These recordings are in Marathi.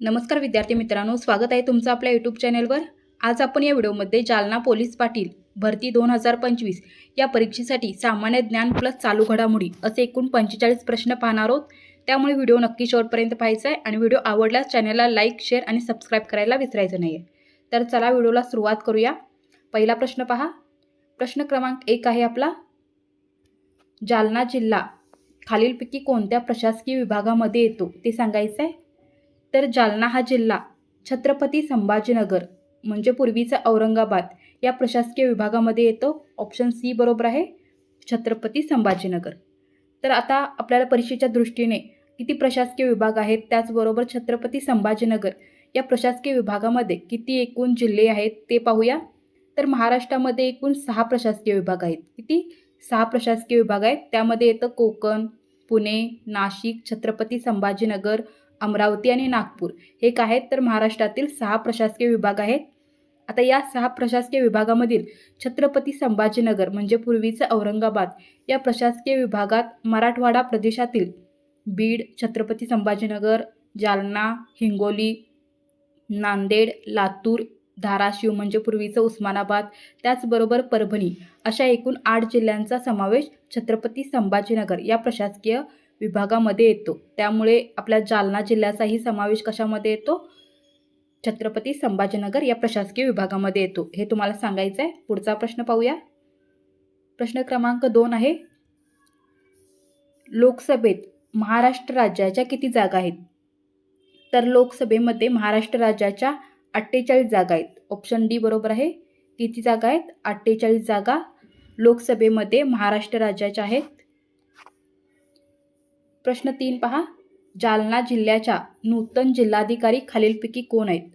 नमस्कार विद्यार्थी मित्रांनो स्वागत आहे तुमचं आपल्या यूट्यूब चॅनेलवर आज आपण या व्हिडिओमध्ये जालना पोलीस पाटील भरती दोन हजार पंचवीस या परीक्षेसाठी सामान्य ज्ञान प्लस चालू घडामोडी असे एकूण पंचेचाळीस प्रश्न पाहणार आहोत. त्यामुळे व्हिडिओ नक्की शेवटपर्यंत पाहायचा आहे आणि व्हिडिओ आवडल्यास चॅनलला लाईक शेअर आणि सबस्क्राईब करायला विसरायचं नाही आहे तर चला व्हिडिओला सुरुवात करूया. पहिला प्रश्न पहा. प्रश्न क्रमांक एक आहे आपला. जालना जिल्हा खालीलपैकी कोणत्या प्रशासकीय विभागामध्ये येतो ते सांगायचं आहे तर जालना हा जिल्हा छत्रपती संभाजीनगर म्हणजे पूर्वीचा औरंगाबाद. या प्रशासकीय विभागामध्ये येतो. ऑप्शन सी बरोबर आहे छत्रपती संभाजीनगर. तर आता आपल्याला परीक्षेच्या दृष्टीने किती प्रशासकीय विभाग आहेत त्याचबरोबर छत्रपती संभाजीनगर या प्रशासकीय विभागामध्ये किती एकूण जिल्हे आहेत ते पाहूया. तर महाराष्ट्रामध्ये एकूण सहा प्रशासकीय विभाग आहेत. किती? सहा प्रशासकीय विभाग आहेत. त्यामध्ये येतं कोकण पुणे नाशिक छत्रपती संभाजीनगर अमरावती आणि नागपूर. हे काय आहेत तर महाराष्ट्रातील सहा प्रशासकीय विभाग आहेत. आता या सहा प्रशासकीय विभागामधील छत्रपती संभाजीनगर म्हणजे पूर्वीचं औरंगाबाद या प्रशासकीय विभागात मराठवाडा प्रदेशातील बीड छत्रपती संभाजीनगर जालना हिंगोली नांदेड लातूर धाराशिव म्हणजे पूर्वीचं उस्मानाबाद त्याचबरोबर परभणी अशा एकूण आठ जिल्ह्यांचा समावेश छत्रपती संभाजीनगर या प्रशासकीय विभागामध्ये येतो. त्यामुळे आपल्या जालना जिल्ह्याचाही समावेश कशामध्ये येतो? छत्रपती संभाजीनगर या प्रशासकीय विभागामध्ये येतो. हे तुम्हाला सांगायचं आहे पुढचा प्रश्न पाहूया. प्रश्न क्रमांक दोन आहे. लोकसभेत महाराष्ट्र राज्याच्या किती जागा आहेत? तर लोकसभेमध्ये महाराष्ट्र राज्याच्या अठ्ठेचाळीस जागा आहेत. ऑप्शन डी बरोबर आहे. किती जागा आहेत? अठ्ठेचाळीस जागा लोकसभेमध्ये महाराष्ट्र राज्याच्या आहेत. प्रश्न तीन पहा. जालना जिल्ह्याच्या नूतन जिल्हाधिकारी खालीलपैकी कोण आहेत?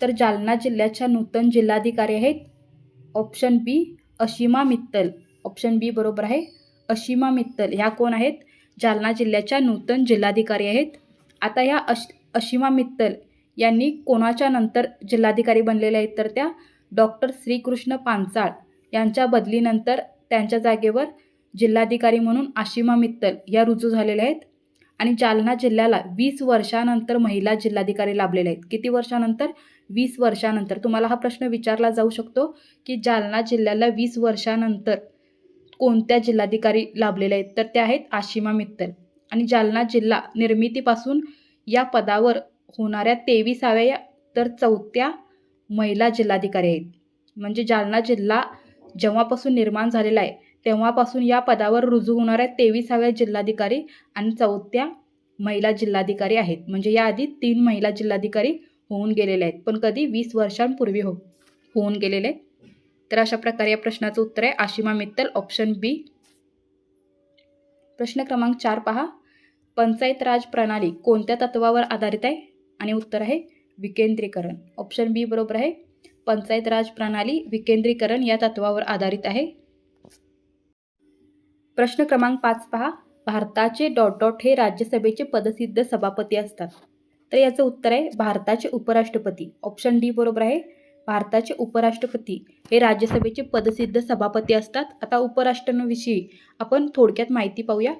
तर जालना जिल्ह्याच्या नूतन जिल्हाधिकारी आहेत option B Ashima Mittal. Option B बरोबर आहे अशिमा मित्तल. ह्या कोण आहेत? जालना जिल्ह्याच्या नूतन जिल्हाधिकारी आहेत. आता ह्या अश अशिमा मित्तल यांनी कोणाच्या नंतर जिल्हाधिकारी बनलेल्या आहेत? तर त्या डॉक्टर श्रीकृष्ण पांचाळ यांच्या बदलीनंतर त्यांच्या जागेवर जिल्हाधिकारी म्हणून आशिमा मित्तल या रुजू झालेल्या आहेत. आणि जालना जिल्ह्याला वीस वर्षानंतर महिला जिल्हाधिकारी लाभलेल्या आहेत. किती वर्षानंतर? वीस वर्षानंतर. तुम्हाला हा प्रश्न विचारला जाऊ शकतो की जालना जिल्ह्याला वीस वर्षानंतर कोणत्या जिल्हाधिकारी लाभलेले आहेत? तर त्या आहेत आशिमा मित्तल. आणि जालना जिल्हा निर्मितीपासून या पदावर होणाऱ्या तेविसाव्या तर चौथ्या महिला जिल्हाधिकारी आहेत. म्हणजे जालना जिल्हा जेव्हापासून निर्माण झालेला आहे तेव्हापासून या पदावर रुजू होणाऱ्या तेविसाव्या जिल्हाधिकारी आणि चौथ्या महिला जिल्हाधिकारी आहेत. म्हणजे याआधी तीन महिला जिल्हाधिकारी होऊन गेलेले आहेत. पण कधी? वीस वर्षांपूर्वी हो होऊन गेलेले आहेत. तर अशा प्रकारे या प्रश्नाचं उत्तर आहे. आशिमा मित्तल ऑप्शन बी प्रश्न क्रमांक चार पहा. पंचायत राज प्रणाली कोणत्या तत्वावर आधारित आहे? आणि उत्तर आहे विकेंद्रीकरण. ऑप्शन बी बरोबर आहे. पंचायत राज प्रणाली विकेंद्रीकरण या तत्वावर आधारित आहे. प्रश्न क्रमांक पाच पहा. भारताचे डॉट डॉट हे राज्यसभेचे पदसिद्ध सभापती असतात. तर याचं उत्तर आहे भारताचे उपराष्ट्रपती. ऑप्शन डी बरोबर आहे. भारताचे उपराष्ट्रपती हे राज्यसभेचे पदसिद्ध सभापती असतात. आता उपराष्ट्रांविषयी आपण थोडक्यात माहिती पाहूया.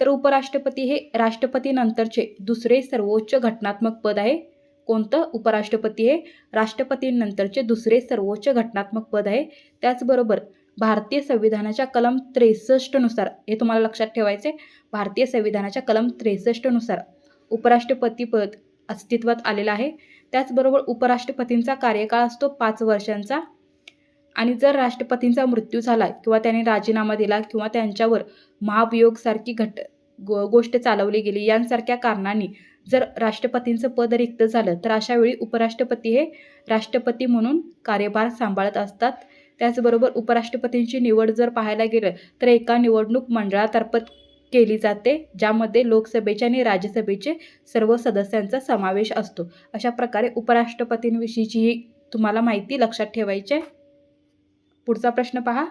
तर उपराष्ट्रपती हे राष्ट्रपतीनंतरचे दुसरे सर्वोच्च घटनात्मक पद आहे. कोणतं? उपराष्ट्रपती हे राष्ट्रपतींनंतरचे दुसरे सर्वोच्च घटनात्मक पद आहे. त्याचबरोबर भारतीय संविधानाच्या कलम त्रेसष्टनुसार हे तुम्हाला लक्षात ठेवायचे भारतीय संविधानाच्या कलम त्रेसष्टनुसार उपराष्ट्रपतीपद अस्तित्वात आलेलं आहे. त्याचबरोबर उपराष्ट्रपतींचा कार्यकाळ असतो पाच वर्षांचा. आणि जर राष्ट्रपतींचा मृत्यू झाला किंवा त्याने राजीनामा दिला किंवा त्यांच्यावर महाभियोगसारखी घट गो गोष्ट चालवली गेली यांसारख्या कारणांनी जर राष्ट्रपतींचं पद रिक्त झालं तर अशावेळी उपराष्ट्रपती हे राष्ट्रपती म्हणून कार्यभार सांभाळत असतात. त्याचबरोबर उपराष्ट्रपतींची निवड जर पाहायला गेलं तर एका निवडणूक मंडळातर्फत केली जाते ज्यामध्ये लोकसभेचे आणि राज्यसभेचे सर्व सदस्यांचा समावेश असतो. अशा प्रकारे उपराष्ट्रपतींविषयीची ही तुम्हाला माहिती लक्षात ठेवायची आहे. पुढचा प्रश्न पहा.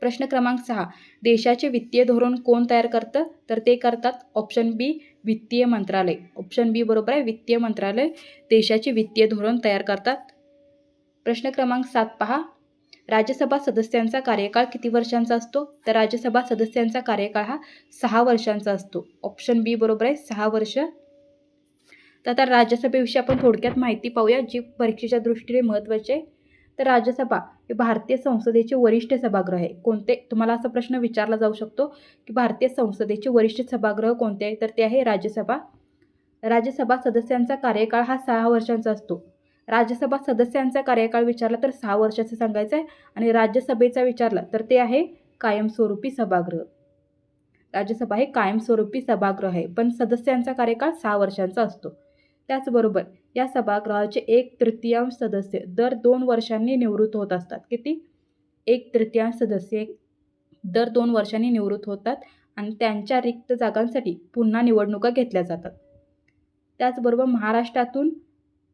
प्रश्न क्रमांक सहा. देशाचे वित्तीय धोरण कोण तयार करतं? तर ते करतात ऑप्शन बी वित्तीय मंत्रालय. ऑप्शन बी बरोबर आहे वित्तीय मंत्रालय. देशाचे वित्तीय धोरण तयार करतात. प्रश्न क्रमांक सात पहा. राज्यसभा सदस्यांचा कार्यकाळ किती वर्षांचा असतो? तर राज्यसभा सदस्यांचा कार्यकाळ हा सहा वर्षांचा असतो. ऑप्शन बी बरोबर आहे सहा वर्ष. तर आता राज्यसभेविषयी आपण थोडक्यात माहिती पाहूया जी परीक्षेच्या दृष्टीने महत्त्वाची आहे. तर राज्यसभा हे भारतीय संसदेचे वरिष्ठ सभागृह आहे. कोणते? तुम्हाला असा प्रश्न विचारला जाऊ शकतो की भारतीय संसदेचे वरिष्ठ सभागृह कोणते आहे? तर ते आहे राज्यसभा. राज्यसभा सदस्यांचा कार्यकाळ हा सहा वर्षांचा असतो. राज्यसभा सदस्यांचा कार्यकाळ विचारला तर सहा वर्षाचं सांगायचं आहे आणि राज्यसभेचा विचारला तर ते आहे कायमस्वरूपी सभागृह. राज्यसभा हे कायमस्वरूपी सभागृह आहे पण सदस्यांचा कार्यकाळ सहा वर्षांचा असतो. त्याचबरोबर या सभागृहाचे एक तृतीयांश सदस्य दर दोन वर्षांनी निवृत्त होत असतात. किती? एक तृतीयांश सदस्य दर दोन वर्षांनी निवृत्त होतात आणि त्यांच्या रिक्त जागांसाठी पुन्हा निवडणुका घेतल्या जातात. त्याचबरोबर महाराष्ट्रातून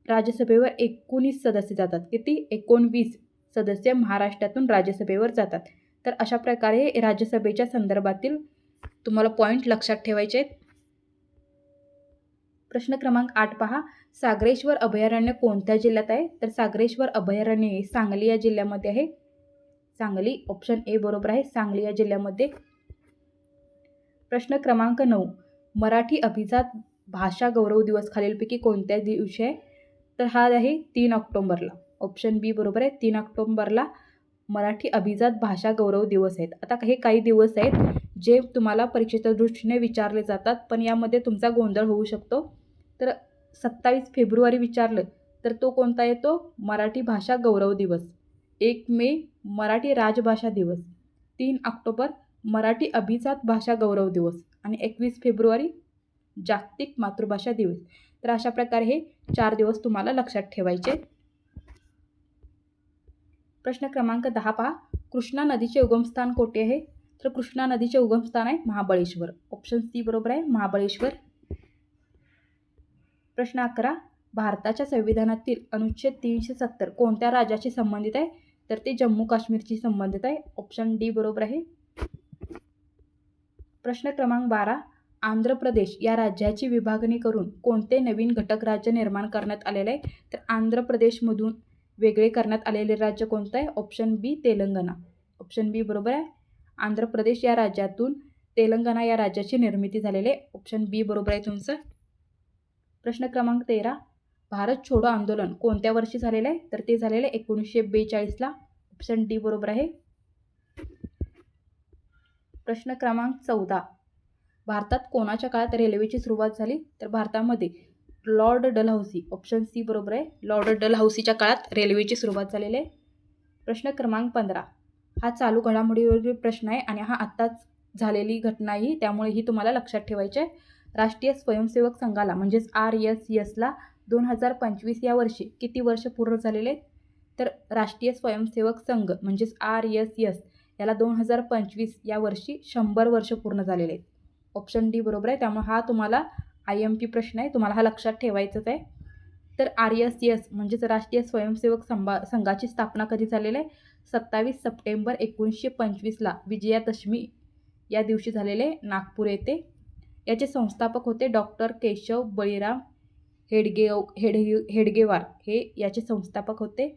राज्यसभेवर एकोणीस सदस्य जातात. किती? एकोणवीस सदस्य महाराष्ट्रातून राज्यसभेवर जातात. तर अशा प्रकारे राज्यसभेच्या संदर्भातील तुम्हाला पॉईंट लक्षात ठेवायचे आहेत. प्रश्न क्रमांक आठ पहा. सागरेश्वर अभयारण्य कोणत्या जिल्ह्यात आहे? तर सागरेश्वर अभयारण्य हे सांगली या जिल्ह्यामध्ये आहे. सांगली ऑप्शन ए बरोबर आहे. सांगली या जिल्ह्यामध्ये. प्रश्न क्रमांक नऊ. मराठी अभिजात भाषा गौरव दिवस खालीलपैकी कोणत्या दिवशी आहे? तर हा आहे तीन ऑक्टोंबरला. ऑप्शन बी बरोबर आहे. तीन ऑक्टोंबरला मराठी अभिजात भाषा गौरव दिवस आहेत. आता हे काही दिवस आहेत जे तुम्हाला परीक्षेच्या दृष्टीने विचारले जातात पण यामध्ये तुमचा गोंधळ होऊ शकतो. तर सत्तावीस फेब्रुवारी विचारलं तर तो कोणता येतो मराठी भाषा गौरव दिवस. एक मे मराठी राजभाषा दिवस. तीन ऑक्टोबर मराठी अभिजात भाषा गौरव दिवस. आणि एकवीस फेब्रुवारी जागतिक मातृभाषा दिवस. तर अशा प्रकारे हे चार दिवस तुम्हाला लक्षात ठेवायचे. प्रश्न क्रमांक दहा पहा. कृष्णा नदीचे उगमस्थान कोठे आहे? तर कृष्णा नदीचे उगमस्थान आहे महाबळेश्वर. ऑप्शन सी बरोबर आहे महाबळेश्वर. प्रश्न अकरा. भारताच्या संविधानातील अनुच्छेद तीनशे सत्तर कोणत्या राज्याशी संबंधित आहे? तर ते जम्मू काश्मीरशी संबंधित आहे. ऑप्शन डी बरोबर आहे. प्रश्न क्रमांक बारा. आंध्र प्रदेश या राज्याची विभागणी करून कोणते नवीन घटक राज्य निर्माण करण्यात आलेले आहे? तर आंध्र प्रदेशमधून वेगळे करण्यात आलेले राज्य कोणतं आहे? Option B Telangana. Option B बरोबर आहे. आंध्र प्रदेश या राज्यातून तेलंगणा या राज्याची निर्मिती झालेली आहे. ऑप्शन बी बरोबर आहे तुमचं. प्रश्न क्रमांक तेरा. भारत छोडो आंदोलन कोणत्या वर्षी झालेलं आहे? तर ते झालेलं आहे एकोणीसशे बेचाळीसला ऑप्शन डी बरोबर आहे. प्रश्न क्रमांक चौदा. भारतात कोणाच्या काळात रेल्वेची सुरुवात झाली? तर भारतामध्ये लॉर्ड डलहौसी ऑप्शन सी बरोबर आहे. लॉर्ड डलहौसीच्या काळात रेल्वेची सुरुवात झालेली आहे. प्रश्न क्रमांक पंधरा. हा चालू घडामोडीवरील प्रश्न आहे आणि हा आत्ताच झालेली घटना ही त्यामुळे ही तुम्हाला लक्षात ठेवायची आहे. राष्ट्रीय स्वयंसेवक संघाला म्हणजेच आर एस एसला दोन हजार पंचवीस या वर्षी किती वर्ष पूर्ण झालेले आहेत? तर राष्ट्रीय स्वयंसेवक संघ म्हणजेच आर एस एस याला दोन हजार पंचवीस या वर्षी शंभर वर्ष पूर्ण झालेले आहेत. ऑप्शन डी बरोबर आहे. त्यामुळे हा तुम्हाला आय एम पी प्रश्न आहे. तुम्हाला हा लक्षात ठेवायचाच आहे. तर आर एस एस म्हणजेच राष्ट्रीय स्वयंसेवक संभा संघाची स्थापना कधी झालेली आहे? सत्तावीस सप्टेंबर एकोणीसशे पंचवीसला विजयादशमी या दिवशी झालेले नागपूर येथे. याचे संस्थापक होते डॉक्टर केशव बळीराम हेडगे हेडगे हेडगेवार हे याचे संस्थापक होते.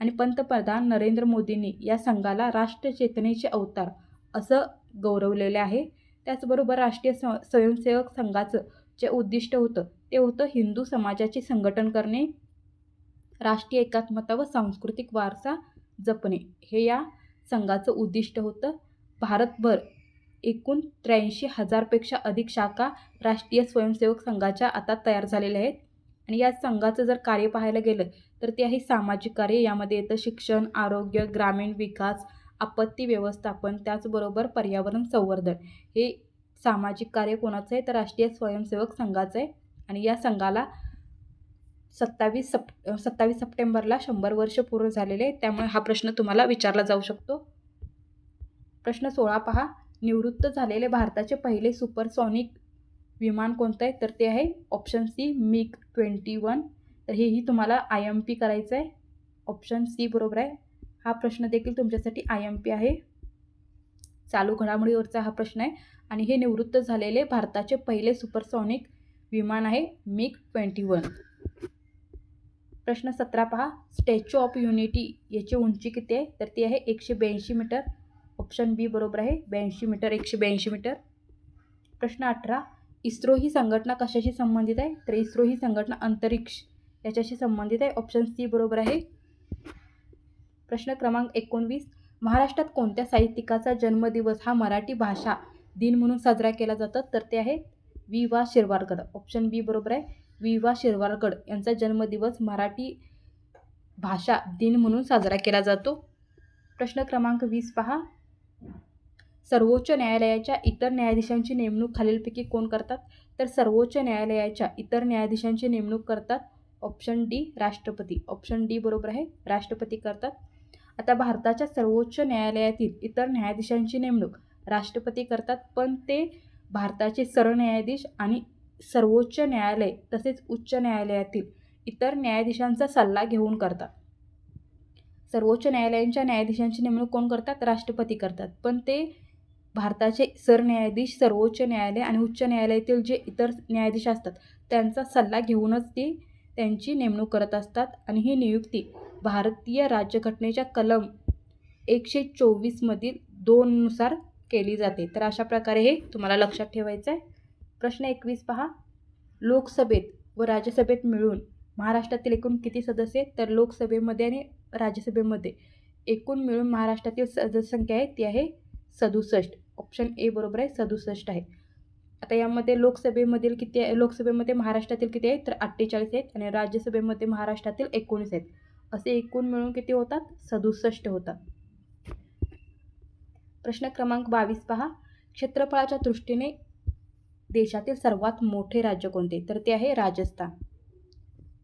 आणि पंतप्रधान नरेंद्र मोदींनी या संघाला राष्ट्रचेतनेचे अवतार असं गौरवलेले आहे. त्याचबरोबर राष्ट्रीय स स्वयंसेवक संघाचं जे उद्दिष्ट होतं ते होतं हिंदू समाजाचे संघटन करणे राष्ट्रीय एकात्मता व सांस्कृतिक वारसा जपणे. हे या संघाचं उद्दिष्ट होतं. भारतभर एकूण त्र्याऐंशी हजारपेक्षा अधिक शाखा राष्ट्रीय स्वयंसेवक संघाच्या आता तयार झालेल्या आहेत. आणि या संघाचं जर कार्य पाहायला गेलं तर ते आहे सामाजिक कार्य. यामध्ये येतं शिक्षण आरोग्य ग्रामीण विकास आपत्ती व्यवस्थापन त्याचबरोबर पर्यावरण संवर्धन. हे सामाजिक कार्य कोणाचं आहे? तर राष्ट्रीय स्वयंसेवक संघाचं आहे. आणि या संघाला सत्तावीस सप सत्तावीस सप्टेंबरला शंभर वर्ष पूर्ण झालेले आहे त्यामुळे हा प्रश्न तुम्हाला विचारला जाऊ शकतो. प्रश्न सोळा पहा. निवृत्त झालेले भारताचे पहिले सुपरसॉनिक विमान कोणतं आहे? तर ते आहे option C MiG twenty one तर हेही तुम्हाला आय एम पी करायचं आहे. ऑप्शन सी बरोबर आहे. हा प्रश्न देखील तुमच्यासाठी आय एम पी आहे. चालू घडामोडीवरचा हा प्रश्न आहे. आणि हे निवृत्त झालेले भारताचे पहिले सुपरसॉनिक विमान आहे मिग ट्वेंटी वन प्रश्न सतरा पहा. स्टॅच्यू ऑफ युनिटी याची उंची किती आहे? तर ती आहे एकशे ब्याऐंशी मीटर. ऑप्शन बी बरोबर आहे ब्याऐंशी मीटर एकशे ब्याऐंशी मीटर. प्रश्न अठरा. इस्रो ही संघटना कशाशी संबंधित आहे? तर इस्रो ही संघटना अंतरिक्ष याच्याशी संबंधित आहे. ऑप्शन सी बरोबर आहे प्रश्न क्रमांक एकोणवीस. महाराष्ट्रात कोणत्या साहित्यिकाचा जन्मदिवस हा मराठी भाषा दिन म्हणून साजरा केला जातो? तर ते आहे वि वा. शिरवाडकर. ऑप्शन बी बरोबर आहे. वि वा. शिरवाडकर यांचा जन्मदिवस मराठी भाषा दिन म्हणून साजरा केला जातो. प्रश्न क्रमांक वीस पहा. सर्वोच्च न्यायालयाच्या इतर न्यायाधीशांची नेमणूक खालीलपैकी कोण करतात? तर सर्वोच्च न्यायालयाच्या इतर न्यायाधीशांची नेमणूक करतात ऑप्शन डी राष्ट्रपती. ऑप्शन डी बरोबर आहे. राष्ट्रपती करतात. आता भारताच्या सर्वोच्च न्यायालयातील इतर न्यायाधीशांची नेमणूक. राष्ट्रपती करतात पण ते भारताचे सरन्यायाधीश आणि सर्वोच्च न्यायालय तसेच उच्च न्यायालयातील इतर न्यायाधीशांचा सल्ला घेऊन करतात. सर्वोच्च न्यायालयांच्या न्यायाधीशांची नेमणूक कोण करतात? राष्ट्रपती करतात. पण ते भारताचे सरन्यायाधीश सर्वोच्च न्यायालय आणि उच्च न्यायालयातील जे इतर न्यायाधीश असतात त्यांचा सल्ला घेऊनच ते त्यांची नेमणूक करत असतात आणि ही नियुक्ती भारतीय राज्यघटनेच्या कलम एकशे चोवीसमधील दोननुसार केली जाते. तर अशा प्रकारे हे तुम्हाला लक्षात ठेवायचं आहे प्रश्न एकवीस पहा. लोकसभेत व राज्यसभेत मिळून महाराष्ट्रातील एकूण किती सदस्य आहेत? तर लोकसभेमध्ये आणि राज्यसभेमध्ये एकूण मिळून महाराष्ट्रातील सदस्यसंख्या आहे ती आहे सदुसष्ट. ऑप्शन ए बरोबर आहे सदुसष्ट आहे. आता यामध्ये लोकसभेमधील किती आहे? लोकसभेमध्ये महाराष्ट्रातील किती आहेत तर अठ्ठेचाळीस आहेत आणि राज्यसभेमध्ये महाराष्ट्रातील एकोणीस आहेत. असे एकूण मिळून किती होतात? सदुसष्ट होतात. प्रश्न क्रमांक बावीस पहा. क्षेत्रफळाच्या दृष्टीने देशातील सर्वात मोठे राज्य कोणते? तर ते आहे राजस्थान.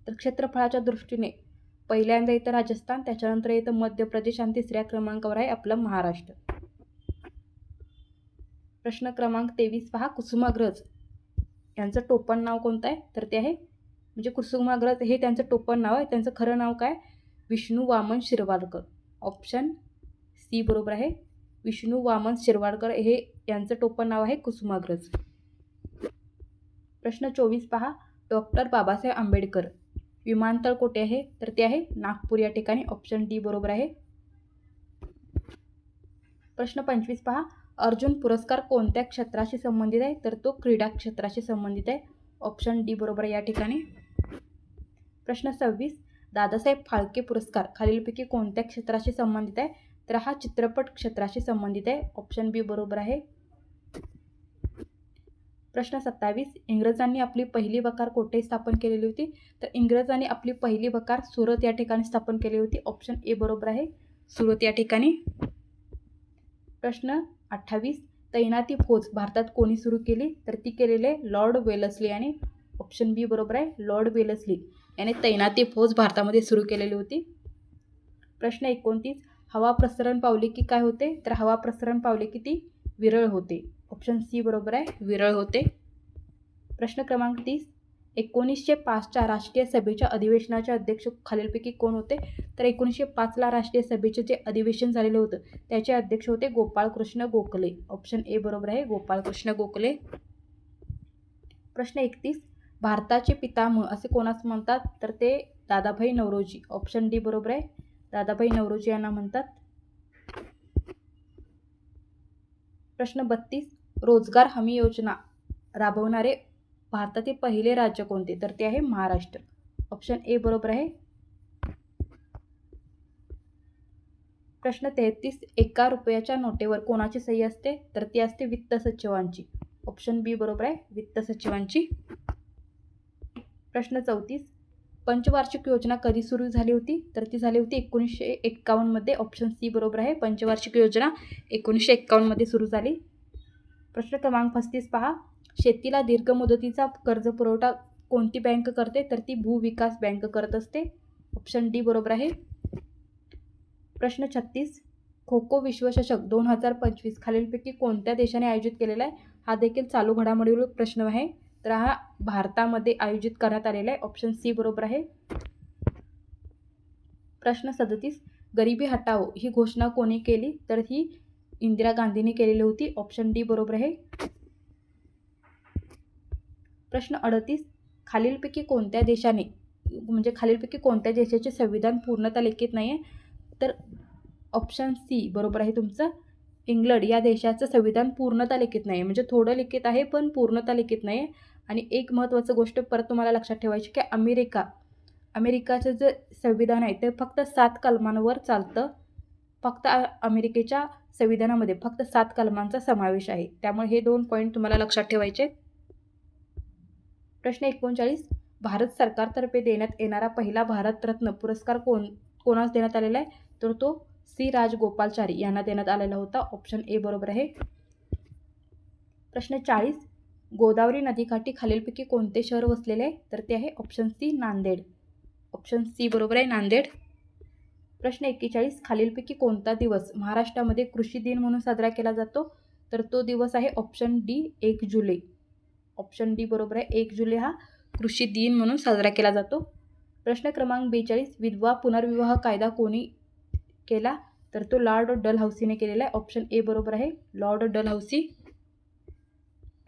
तर क्षेत्रफळाच्या दृष्टीने पहिल्यांदा येतं राजस्थान त्याच्यानंतर येतं मध्य प्रदेश आणि तिसऱ्या क्रमांकावर आहे आपलं महाराष्ट्र. प्रश्न क्रमांक तेवीस पहा. कुसुमाग्रज यांचं टोपण नाव कोणतं आहे? तर ते आहे म्हणजे कुसुमाग्रज हे त्यांचं टोपण नाव आहे. त्यांचं खरं नाव काय? विष्णू वामन शिरवाडकर. ऑप्शन सी बरोबर आहे. विष्णू वामन शिरवाडकर हे यांचं टोपण नाव आहे कुसुमाग्रज. प्रश्न चोवीस पहा. डॉक्टर बाबासाहेब आंबेडकर. विमानतळ कोठे आहे? तर ते आहे नागपूर या ठिकाणी. ऑप्शन डी बरोबर आहे. प्रश्न पंचवीस पहा. अर्जुन पुरस्कार कोणत्या क्षेत्राशी संबंधित आहे? तर तो क्रीडा क्षेत्राशी संबंधित आहे. ऑप्शन डी बरोबर आहे या ठिकाणी. प्रश्न सव्वीस. दादासाहेब फाळके पुरस्कार. खालीलपैकी कोणत्या क्षेत्राशी संबंधित आहे? तर हा चित्रपट क्षेत्राशी संबंधित आहे. ऑप्शन बी बरोबर आहे. प्रश्न सत्तावीस. इंग्रजांनी आपली पहिली बकार कोठे स्थापन केलेली होती? तर इंग्रजांनी आपली पहिली बकार सुरत या ठिकाणी स्थापन केली होती. ऑप्शन ए बरोबर आहे. सुरत या ठिकाणी. प्रश्न अठ्ठावीस. तैनाती फौज भारतात कोणी सुरू केली? तर ती केलेले लॉर्ड वेलसली आणि ऑप्शन बी बरोबर आहे. Lord Wellesley. याने तैनाती फौज भारतामध्ये सुरू केलेली होती. प्रश्न एकोणतीस हवा प्रसरण पावले की काय होते? तर हवा प्रसरण पावले की ती विरळ होते. ऑप्शन सी बरोबर आहे विरळ होते. प्रश्न क्रमांक तीस एकोणीसशे पाचच्या राष्ट्रीय सभेच्या अधिवेशनाचे अध्यक्ष खालीलपैकी कोण होते? तर एकोणीसशे पाचला राष्ट्रीय सभेचे जे अधिवेशन झालेलं होतं त्याचे अध्यक्ष होते गोपाळकृष्ण गोखले. ऑप्शन ए बरोबर आहे गोपाळकृष्ण गोखले. प्रश्न एकतीस भारताचे पितामह असे कोणास म्हणतात? तर ते दादाभाई नवरोजी. ऑप्शन डी बरोबर आहे. दादाभाई नवरोजी यांना म्हणतात. प्रश्न बत्तीस. रोजगार हमी योजना. राबवणारे भारतातील पहिले राज्य कोणते? तर ते आहे महाराष्ट्र. ऑप्शन ए बरोबर आहे. प्रश्न तेहतीस. एका रुपयाच्या नोटेवर कोणाची सही असते? तर ती असते वित्त सचिवांची. ऑप्शन बी बरोबर आहे. वित्त सचिवांची. प्रश्न चौतीस. पंचवार्षिक योजना कधी सुरू झाली होती? तर ती झाली होती एकोणीसशे एक्कावन्नमध्ये ऑप्शन सी बरोबर आहे. पंचवार्षिक योजना एकोणीसशे एक्कावन्नमध्ये सुरू झाली. प्रश्न क्रमांक पस्तीस पहा. शेतीला दीर्घ मुदतीचा कर्ज पुरवठा कोणती बँक करते? तर ती भूविकास बँक करत असते. ऑप्शन डी बरोबर आहे. प्रश्न छत्तीस. खो खो विश्वचषक दोन हजार पंचवीस खालीलपैकी कोणत्या देशाने आयोजित केलेला आहे? हा देखील चालू घडामोडीवर प्रश्न आहे. तर हा भारतामध्ये आयोजित करण्यात आलेला आहे. ऑप्शन सी बरोबर आहे. प्रश्न सदतीस. गरिबी हटाओ. ही घोषणा कोणी केली? तर ही इंदिरा गांधींनी केलेली होती. ऑप्शन डी बरोबर आहे. प्रश्न अडतीस. खालीलपैकी कोणत्या देशाने म्हणजे खालीलपैकी कोणत्या देशाचे संविधान पूर्णतः लिखित नाही आहे तर ऑप्शन सी बरोबर आहे तुमचं. इंग्लंड या देशाचं संविधान पूर्णता लिखित नाही आहे म्हणजे थोडं लिखित आहे पण पूर्णता लिखित नाही आहे आणि एक महत्त्वाचं गोष्ट परत तुम्हाला लक्षात ठेवायची की अमेरिका अमेरिकाचं जे संविधान आहे ते फक्त सात कलमांवर चालतं. फक्त अमेरिकेच्या संविधानामध्ये फक्त सात कलमांचा समावेश आहे. त्यामुळे हे दोन पॉईंट तुम्हाला लक्षात ठेवायचे. प्रश्न एकोणचाळीस. भारत सरकारतर्फे देण्यात येणारा पहिला भारतरत्न पुरस्कार कोण कोणास देण्यात आलेला आहे? तर तो सी. राजगोपालचारी यांना देण्यात आलेला होता. ऑप्शन ए बरोबर आहे. प्रश्न चाळीस. गोदावरी नदीकाठी खालीलपैकी कोणते शहर वसलेले आहे? तर ते आहे option C Nanded. Option C बरोबर आहे नांदेड. प्रश्न एक्केचाळीस खालीलपैकी कोणता दिवस महाराष्ट्रामध्ये कृषी दिन म्हणून साजरा केला जातो? तर तो दिवस आहे ऑप्शन डी एक जुलै. ऑप्शन डी बरोबर आहे एक जुलै हा कृषी दिन म्हणून साजरा केला जातो. प्रश्न क्रमांक बेचाळीस विधवा पुनर्विवाह कायदा कोणी केला? तर तो लॉर्ड डलहौसीने केलेला आहे. ऑप्शन ए बरोबर आहे लॉर्ड डलहौसी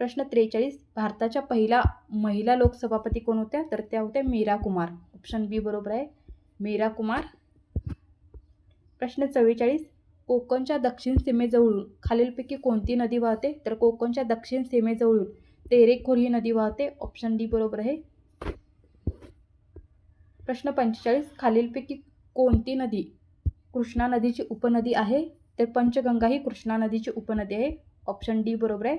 प्रश्न त्रेचाळीस. भारताच्या पहिल्या महिला लोकसभापती कोण होत्या? तर त्या होत्या मीरा कुमार. ऑप्शन बी बरोबर आहे. मीरा कुमार. प्रश्न चव्वेचाळीस. कोकणच्या दक्षिण सीमेजवळून खालीलपैकी कोणती नदी वाहते? तर कोकणच्या दक्षिण सीमेजवळून तेरेखोर ही नदी वाहते. ऑप्शन डी बरोबर आहे. प्रश्न पंचेचाळीस. खालीलपैकी कोणती नदी कृष्णा नदीची उपनदी आहे? तर पंचगंगा ही कृष्णा नदीची उपनदी आहे. ऑप्शन डी बरोबर आहे.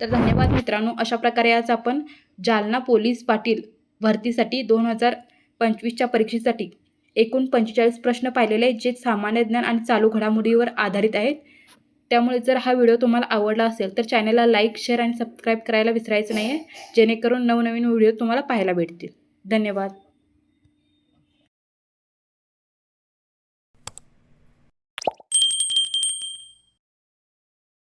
तर धन्यवाद मित्रांनो. अशा प्रकारे आज आपण जालना पोलीस पाटील भरतीसाठी दोन हजार पंचवीसच्या परीक्षेसाठी एकूण पंचेचाळीस प्रश्न पाहिलेले आहेत जे सामान्य ज्ञान आणि चालू घडामोडीवर आधारित आहेत. त्यामुळे जर हा व्हिडिओ तुम्हाला आवडला असेल तर चॅनलला लाईक शेअर आणि सबस्क्राईब करायला विसरायचं नाही आहे जेणेकरून नवनवीन व्हिडिओ तुम्हाला पाहायला भेटतील. धन्यवाद.